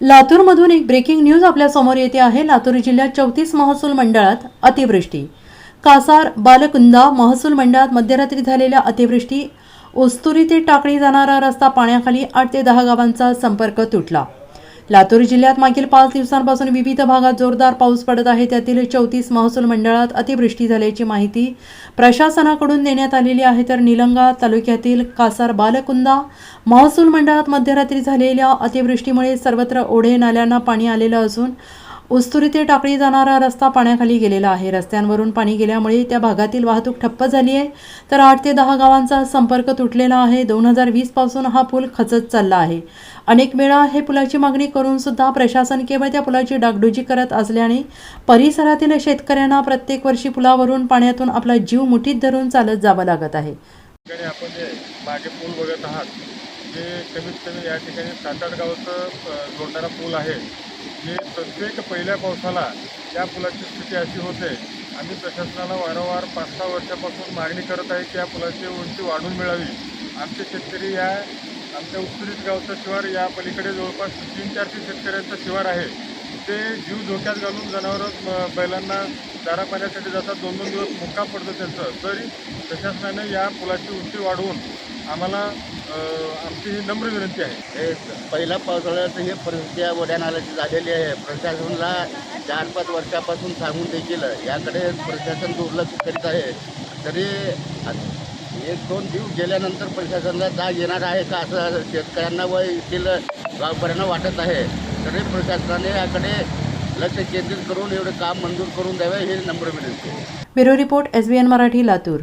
लातूरमधून एक breaking news आपल्यासमोर येते आहे. लातूर जिल्ह्यात चौतीस महसूल मंडळात अतिवृष्टी. कासार बालकुंदा महसूल मंडळात मध्यरात्री झालेल्या अतिवृष्टी. उस्तुरी ते टाकळी जाणारा रस्ता पाण्याखाली आठ ते दहा गावांचा संपर्क तुटला. लातूर जिल्ह्यात मागील पाच दिवसांपासून विविध भागात जोरदार पाऊस पडत आहे. त्यातील चौतीस महसूल मंडळात अतिवृष्टी झाल्याची माहिती प्रशासनाकडून देण्यात आलेली आहे. तर निलंगा तालुक्यातील कासार बालकुंदा महसूल मंडळात मध्यरात्री झालेल्या अतिवृष्टीमुळे सर्वत्र ओढे नाल्यांना पाणी आलेलं असून उस्तुरी ते टाकळी जाणारा रस्ता पाण्याखाली गेलेला आहे. रस्त्यांवरून पाणी गेल्यामुळे त्या भागातील वाहतूक ठप्प झाली आहे. तर आठ ते दहा गावांचा संपर्क तुटलेला आहे. दोन हजार वीसपासून हा पूल खचत चालला आहे. अनेक वेळा हे पुलाची मागणी करून सुद्धा प्रशासन केवळ त्या पुलाची डागडुजी करत असल्याने परिसरातील शेतकऱ्यांना प्रत्येक वर्षी पुलावरून पाण्यातून आपला जीव मुठीत धरून चालत जावं लागत आहे. आपण जे मागे पूल बघत आहात जे कमीत कमी या ठिकाणी सात आठ गावचं जोडणारा पूल आहे. जे प्रत्येक पहिल्या पावसाला या पुलाची स्थिती अशी होते. आम्ही प्रशासनाला वारंवार पाच सहा वर्षापासून मागणी करत आहे की या पुलाची उंची वाढून मिळावी. आमचे शेतकरी या आमच्या उत्तरीत गावचं शिवार या पलीकडे जवळपास तीन चारशे शेतकऱ्यांचं शिवार आहे. ते जीव धोक्यात घालून जनावरं बैलांना चारा पाण्यासाठी जातात. दोन दोन दिवस मुक्का पडतो त्यांचं. तरी प्रशासनाने या पुलाची उंची वाढवून आम्हाला आमची ही नम्र विनंती आहे. हे पहिल्या पावसाळ्यात हे परिस्थिती या वड्या नाल्याची झालेली आहे. प्रशासनाला चार पाच वर्षापासून सांगून देखील याकडे प्रशासन दुर्लक्ष करीत आहे. तरी एक दोन दिवस गेल्यानंतर प्रशासनाला जाग येणार आहे का असं शेतकऱ्यांना व येथील गावकऱ्यांना वाटत आहे. तरी प्रशासनाने याकडे लक्ष केंद्रित करून एवढे काम मंजूर करून द्यावे हे नम्र विनंती bureau report S B N Marathi Latur.